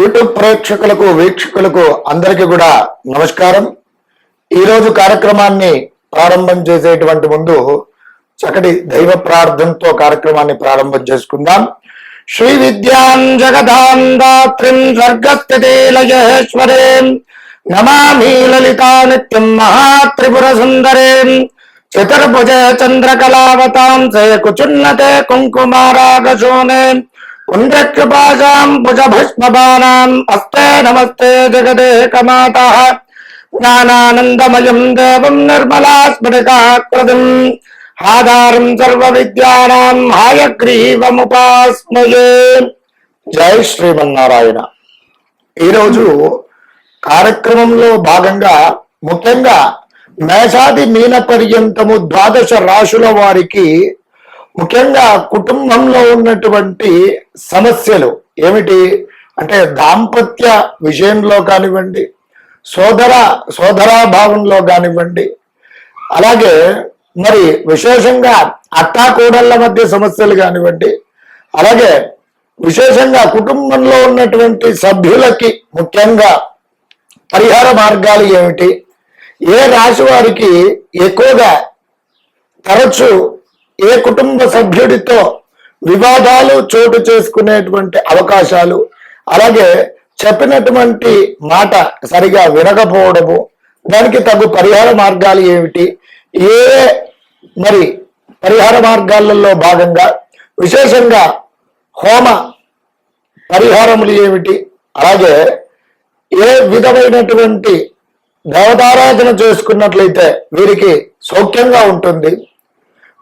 YouTube ప్రేక్షకులకు వీక్షకులకు అందరికీ కూడా నమస్కారం. ఈరోజు కార్యక్రమాన్ని ప్రారంభం చేసేటువంటి ముందు చక్కటి దైవ ప్రార్థనతో కార్యక్రమాన్ని ప్రారంభం చేసుకుందాం. శ్రీ విద్యాం జగదాం దాత్రిం స్వర్గస్థితి నమామి లలితా నిత్యం మహాత్రిపుర సుందరేం చతుర్భుజ చంద్రకళావతాం సే కుచున్నతే కుంకుమారాగశోనే పుండ్రకృపాశాం భుజభస్మబాణాం అస్తే నమస్తే జగదేకమాత జ్ఞానానందమయం దేవం నిర్మలా స్ఫటికాకృతిం ఆధారం సర్వ విద్యానాం హాయగ్రీవముపాస్మయే జై శ్రీమన్నారాయణ ఈరోజు కార్యక్రమంలో భాగంగా ముఖ్యంగా మేషాది మీన పర్యంతము ద్వాదశ రాశుల వారికి ముఖ్యంగా కుటుంబంలో ఉన్నటువంటి సమస్యలు ఏమిటి? అంటే దాంపత్య విషయంలో కానివ్వండి సోదర సోదరాభావంలో కానివ్వండి అలాగే మరి విశేషంగా అత్తాకోడళ్ళ మధ్య సమస్యలు కానివ్వండి అలాగే విశేషంగా కుటుంబంలో ఉన్నటువంటి సభ్యులకి ముఖ్యంగా పరిహార మార్గాలు ఏమిటి? ఏ రాశి వారికి ఎక్కువగా తరచు ఏ కుటుంబ సభ్యుడితో వివాదాలు చోటు చేసుకునేటువంటి అవకాశాలు అలాగే చెప్పినటువంటి మాట సరిగా వినకపోవడము దానికి తగు పరిహార మార్గాలు ఏమిటి ఏ మరి పరిహార మార్గాలలో భాగంగా విశేషంగా హోమ పరిహారములు ఏమిటి అలాగే ఏ విధమైనటువంటి దేవతారాధన చేసుకున్నట్లయితే వీరికి సౌఖ్యంగా ఉంటుంది.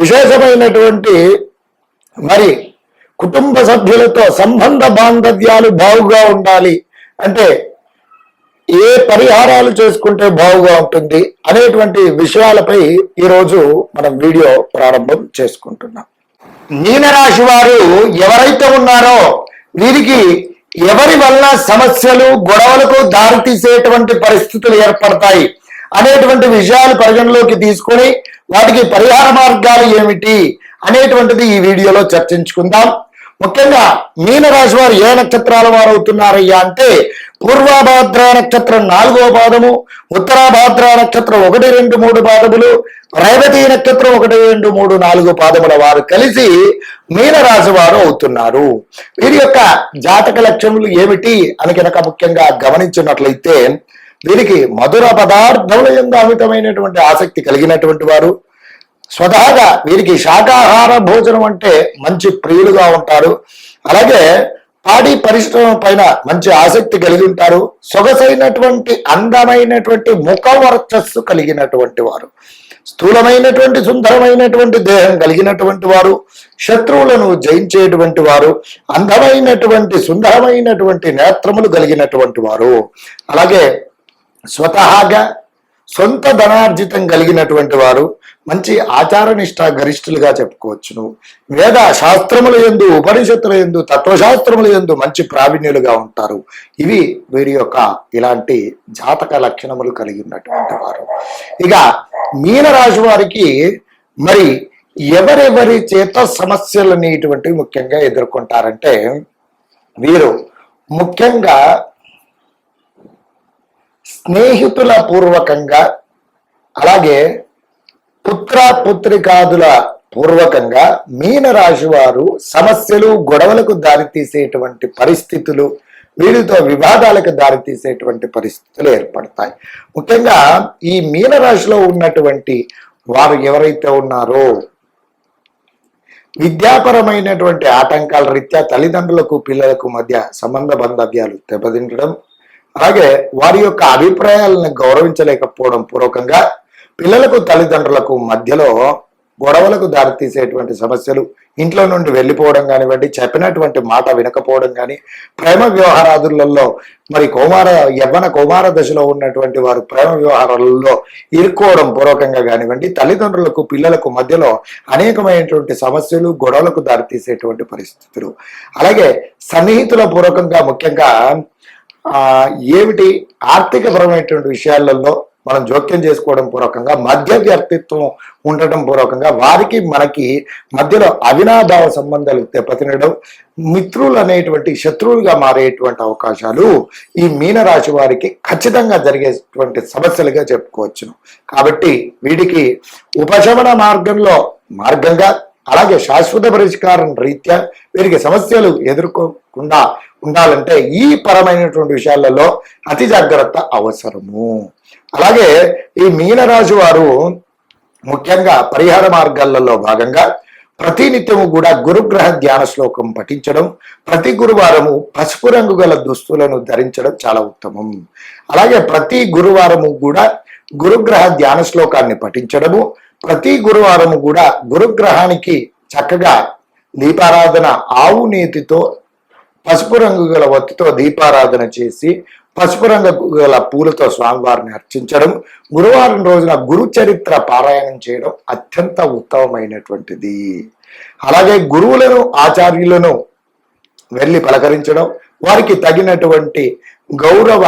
విశేషమైనటువంటి మరి కుటుంబ సభ్యులతో సంబంధ బాంధవ్యాలు బావుగా ఉండాలి అంటే ఏ పరిహారాలు చేసుకుంటే బావుగా ఉంటుంది అనేటువంటి విషయాలపై ఈరోజు మనం వీడియో ప్రారంభం చేసుకుంటున్నాం. మీనరాశి వారు ఎవరైతే ఉన్నారో వీరికి ఎవరి వల్ల సమస్యలు గొడవలకు దారితీసేటువంటి పరిస్థితులు ఏర్పడతాయి అనేటువంటి విషయాలు పరిగణలోకి తీసుకొని వాటికి పరిహార మార్గాలు ఏమిటి అనేటువంటిది ఈ వీడియోలో చర్చించుకుందాం. ముఖ్యంగా మీనరాశి వారు ఏ నక్షత్రాల వారు అవుతున్నారయ్యా అంటే పూర్వభాద్ర నక్షత్రం నాలుగో పాదము ఉత్తరాభాద్ర నక్షత్రం ఒకటి రెండు మూడు పాదములు రేవతి నక్షత్రం ఒకటి రెండు మూడు నాలుగు పాదముల వారు కలిసి మీనరాశి వారు అవుతున్నారు. వీరి యొక్క జాతక లక్ష్యములు ఏమిటి? అని కనుక ముఖ్యంగా గమనించినట్లయితే వీరికి మధుర పదార్థముల యొక్క అమితమైనటువంటి ఆసక్తి కలిగినటువంటి వారు స్వతహాగా వీరికి శాకాహార భోజనం అంటే మంచి ప్రియులుగా ఉంటారు. అలాగే పాడి పరిశ్రమ పైన మంచి ఆసక్తి కలిగి ఉంటారు. సొగసైనటువంటి అందమైనటువంటి ముఖ వర్చస్సు కలిగినటువంటి వారు. స్థూలమైనటువంటి సుందరమైనటువంటి దేహం కలిగినటువంటి వారు. శత్రువులను జయించేటువంటి వారు. అందమైనటువంటి సుందరమైనటువంటి నేత్రములు కలిగినటువంటి వారు. అలాగే స్వతహాగా సొంత ధనార్జితం కలిగినటువంటి వారు మంచి ఆచారనిష్ట గరిష్ఠులుగా చెప్పుకోవచ్చును. వేద శాస్త్రముల ఎందు ఉపనిషత్తుల ఎందు తత్వశాస్త్రముల ఎందు మంచి ప్రావీణ్యులుగా ఉంటారు. ఇవి వీరి యొక్క ఇలాంటి జాతక లక్షణములు కలిగి ఉన్నటువంటి వారు. ఇక మీనరాశి వారికి మరి ఎవరెవరి చేత సమస్యలు అనేటువంటివి ముఖ్యంగా ఎదుర్కొంటారంటే వీరు ముఖ్యంగా స్నేహితుల పూర్వకంగా అలాగే పుత్ర పుత్రికాదుల పూర్వకంగా మీనరాశి వారు సమస్యలు గొడవలకు దారితీసేటువంటి పరిస్థితులు వీరితో వివాదాలకు దారితీసేటువంటి పరిస్థితులు ఏర్పడతాయి. ముఖ్యంగా ఈ మీనరాశిలో ఉన్నటువంటి వారు ఎవరైతే ఉన్నారో విద్యాపరమైనటువంటి ఆటంకాల రీత్యా తల్లిదండ్రులకు పిల్లలకు మధ్య సంబంధ బంధవ్యాలు దెబ్బతింటడం అలాగే వారి యొక్క అభిప్రాయాలను గౌరవించలేకపోవడం పూర్వకంగా పిల్లలకు తల్లిదండ్రులకు మధ్యలో గొడవలకు దారితీసేటువంటి సమస్యలు ఇంట్లో నుండి వెళ్ళిపోవడం కానివ్వండి చెప్పినటువంటి మాట వినకపోవడం కానీ ప్రేమ వ్యవహారాదులలో మరి కౌమార యవ్వన కౌమార దశలో ఉన్నటువంటి వారు ప్రేమ వ్యవహారాలలో ఇరుక్కోవడం పూర్వకంగా కానివ్వండి తల్లిదండ్రులకు పిల్లలకు మధ్యలో అనేకమైనటువంటి సమస్యలు గొడవలకు దారితీసేటువంటి పరిస్థితులు. అలాగే సన్నిహితుల పూర్వకంగా ముఖ్యంగా ఏమిటి ఆర్థిక పరమైనటువంటి విషయాలలో మనం జోక్యం చేసుకోవడం పూర్వకంగా మధ్య వ్యక్తిత్వం ఉండటం పూర్వకంగా వారికి మనకి మధ్యలో అవినాభావ సంబంధాలు దెబ్బతినడం మిత్రులు అనేటువంటి శత్రువులుగా మారేటువంటి అవకాశాలు ఈ మీనరాశి వారికి ఖచ్చితంగా జరిగేటువంటి సమస్యలుగా చెప్పుకోవచ్చును. కాబట్టి వీటికి ఉపశమన మార్గంలో మార్గంగా అలాగే శాశ్వత పరిష్కారం రీత్యా వీరికి సమస్యలు ఎదుర్కోకుండా ఉండాలంటే ఈ పరమైనటువంటి విషయాలలో అతి జాగ్రత్త అవసరము. అలాగే ఈ మీనరాశి వారు ముఖ్యంగా పరిహార మార్గాలలో భాగంగా ప్రతి నిత్యము కూడా గురుగ్రహ ధ్యాన శ్లోకం పఠించడం ప్రతి గురువారము పసుపు రంగు గల దుస్తులను ధరించడం చాలా ఉత్తమం. అలాగే ప్రతి గురువారము కూడా గురుగ్రహ ధ్యాన శ్లోకాన్ని పఠించడము ప్రతి గురువారము కూడా గురుగ్రహానికి చక్కగా దీపారాధన ఆవు నీతితో పసుపు రంగు గల వత్తితో దీపారాధన చేసి పసుపు రంగు గల పూలతో స్వామివారిని అర్చించడం గురువారం రోజున గురు చరిత్ర పారాయణం చేయడం అత్యంత ఉత్తమమైనటువంటిది. అలాగే గురువులను ఆచార్యులను వెళ్ళి పలకరించడం వారికి తగినటువంటి గౌరవ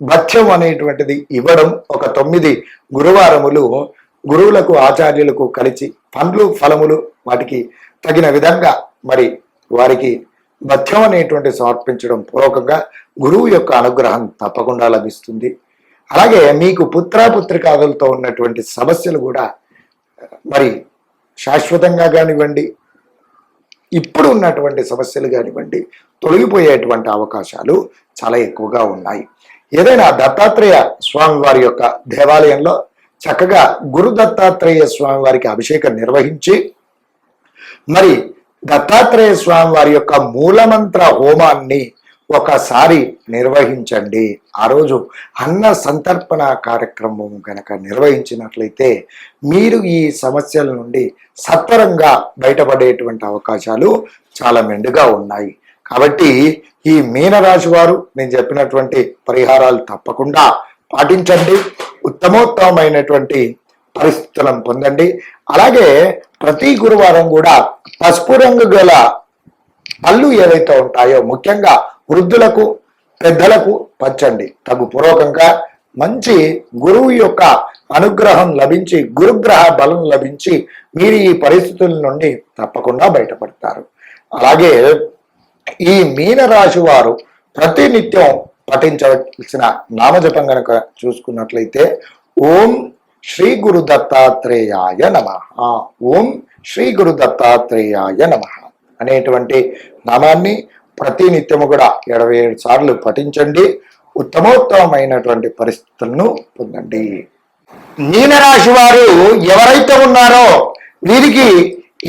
భత్యం అనేటువంటిది ఇవ్వడం ఒక తొమ్మిది గురువారములు గురువులకు ఆచార్యులకు కలిసి పండ్లు ఫలములు వాటికి తగిన విధంగా మరి వారికి భత్యం అనేటువంటి సమర్పించడం పూర్వకంగా గురువు యొక్క అనుగ్రహం తప్పకుండా లభిస్తుంది. అలాగే మీకు పుత్రాపుత్రికాదులతో ఉన్నటువంటి సమస్యలు కూడా మరి శాశ్వతంగా కానివ్వండి ఇప్పుడు ఉన్నటువంటి సమస్యలు కానివ్వండి తొలగిపోయేటువంటి అవకాశాలు చాలా ఎక్కువగా ఉన్నాయి. ఏదైనా దత్తాత్రేయ స్వామి వారి యొక్క దేవాలయంలో చక్కగా గురు దత్తాత్రేయ స్వామి వారికి అభిషేకం నిర్వహించి మరి దత్తాత్రేయ స్వామి వారి యొక్క మూలమంత్ర హోమాన్ని ఒకసారి నిర్వహించండి. ఆ రోజు అన్న సంతర్పణ కార్యక్రమం కనుక నిర్వహించినట్లయితే మీరు ఈ సమస్యల నుండి సత్వరంగా బయటపడేటువంటి అవకాశాలు చాలా మెండుగా ఉన్నాయి. కాబట్టి ఈ మీనరాశి వారు నేను చెప్పినటువంటి పరిహారాలు తప్పకుండా పాటించండి. ఉత్తమోత్తమైనటువంటి పరిస్థితులను పొందండి. అలాగే ప్రతి గురువారం కూడా పసుపు రంగు గల పళ్ళు ఏవైతే ఉంటాయో ముఖ్యంగా వృద్ధులకు పెద్దలకు పంచండి. తగు పూర్వకంగా మంచి గురువు యొక్క అనుగ్రహం లభించి గురుగ్రహ బలం లభించి మీరు ఈ పరిస్థితుల నుండి తప్పకుండా బయటపడతారు. అలాగే ఈ మీన రాశి వారు ప్రతినిత్యం పఠించవలసిన నామజపం గనక చూసుకున్నట్లయితే ఓం శ్రీ గురు దత్తాత్రేయాయ నమ. ఓం శ్రీ గురు దత్తాత్రేయాయ నమ అనేటువంటి నామాన్ని ప్రతినిత్యము కూడా ఇరవై ఏడు సార్లు పఠించండి. ఉత్తమోత్తమైనటువంటి పరిస్థితులను పొందండి. మీనరాశి వారు ఎవరైతే ఉన్నారో వీరికి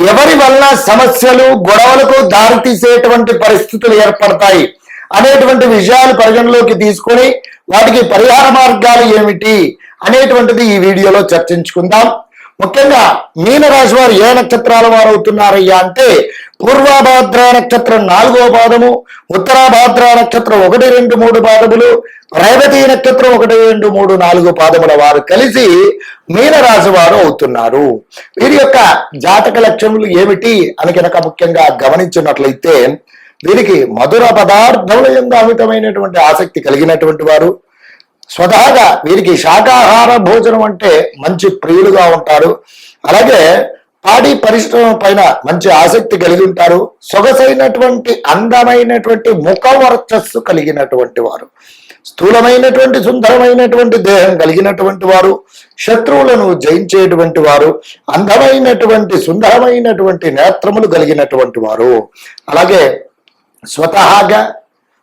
ఎవరి వల్ల సమస్యలు గొడవలకు దారితీసేటువంటి పరిస్థితులు ఏర్పడతాయి అనేటువంటి విషయాలు పరిగణలోకి తీసుకొని వాటికి పరిహార మార్గాలు ఏమిటి అనేటువంటిది ఈ వీడియోలో చర్చించుకుందాం. ముఖ్యంగా మీనరాశి వారు ఏ నక్షత్రాల వారు అవుతున్నారయ్యా అంటే పూర్వభాద్ర నక్షత్రం నాలుగో పాదము ఉత్తరాభాద్ర నక్షత్రం ఒకటి రెండు మూడు పాదములు రేవతి నక్షత్రం ఒకటి రెండు మూడు నాలుగు పాదముల వారు కలిసి మీనరాశి వారు అవుతున్నారు. వీరి యొక్క జాతక లక్ష్యములు ఏమిటి అని కనుక ముఖ్యంగా గమనించినట్లయితే వీరికి మధుర పదార్థముల యొక్క అమితమైనటువంటి ఆసక్తి కలిగినటువంటి వారు స్వతహాగా వీరికి శాకాహార భోజనం అంటే మంచి ప్రియులుగా ఉంటారు. అలాగే పాడి పరిశ్రమ పైన మంచి ఆసక్తి కలిగి ఉంటారు. సొగసైనటువంటి అందమైనటువంటి ముఖ వర్చస్సు కలిగినటువంటి వారు. స్థూలమైనటువంటి సుందరమైనటువంటి దేహం కలిగినటువంటి వారు. శత్రువులను జయించేటువంటి వారు. అందమైనటువంటి సుందరమైనటువంటి నేత్రములు కలిగినటువంటి వారు. అలాగే స్వతహాగా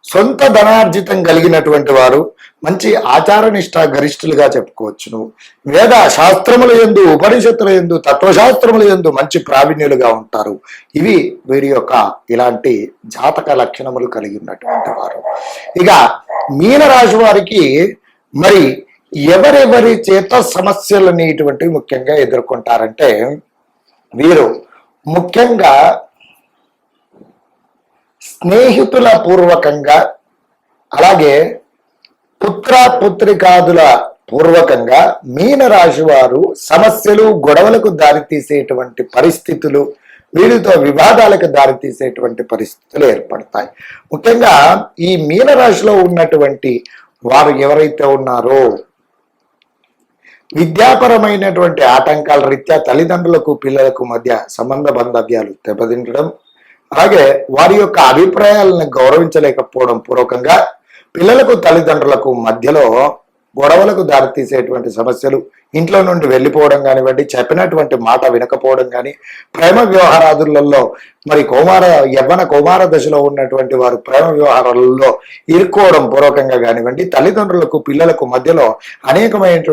సొంత ధనార్జితం కలిగినటువంటి వారు. మంచి ఆచార నిష్ట గరిష్ఠులుగా చెప్పుకోవచ్చును. వేద శాస్త్రముల ఎందు ఉపనిషత్తుల ఎందు తత్వశాస్త్రముల ఎందు మంచి ప్రావీణ్యులుగా ఉంటారు. ఇవి వీరి యొక్క ఇలాంటి జాతక లక్షణములు కలిగి ఉన్నటువంటి వారు. ఇక మీనరాశి వారికి మరి ఎవరెవరి చేత సమస్యలు అనేటువంటివి ముఖ్యంగా ఎదుర్కొంటారంటే వీరు ముఖ్యంగా స్నేహితుల పూర్వకంగా అలాగే పుత్ర పుత్రికాదుల పూర్వకంగా మీన రాశి వారు సమస్యలు గొడవలకు దారితీసేటువంటి పరిస్థితులు వీరితో వివాదాలకు దారితీసేటువంటి పరిస్థితులు ఏర్పడతాయి. ముఖ్యంగా ఈ మీన రాశిలో ఉన్నటువంటి వారు ఎవరైతే ఉన్నారో విద్యాపరమైనటువంటి ఆటంకాల రీత్యా తల్లిదండ్రులకు పిల్లలకు మధ్య సంబంధ బంధవ్యాలు దెబ్బతింటడం అలాగే వారి యొక్క అభిప్రాయాలను గౌరవించలేకపోవడం పూర్వకంగా పిల్లలకు తల్లిదండ్రులకు మధ్యలో గొడవలకు దారితీసేటువంటి సమస్యలు ఇంట్లో నుండి వెళ్ళిపోవడం కానివ్వండి చెప్పినటువంటి మాట వినకపోవడం కానీ ప్రేమ వ్యవహారాదులలో మరి కౌమార యవ్వన కౌమార దశలో ఉన్నటువంటి వారు ప్రేమ వ్యవహారాలలో ఇరుక్కోవడం పూర్వకంగా కానివ్వండి తల్లిదండ్రులకు పిల్లలకు మధ్యలో అనేకమైనటువంటి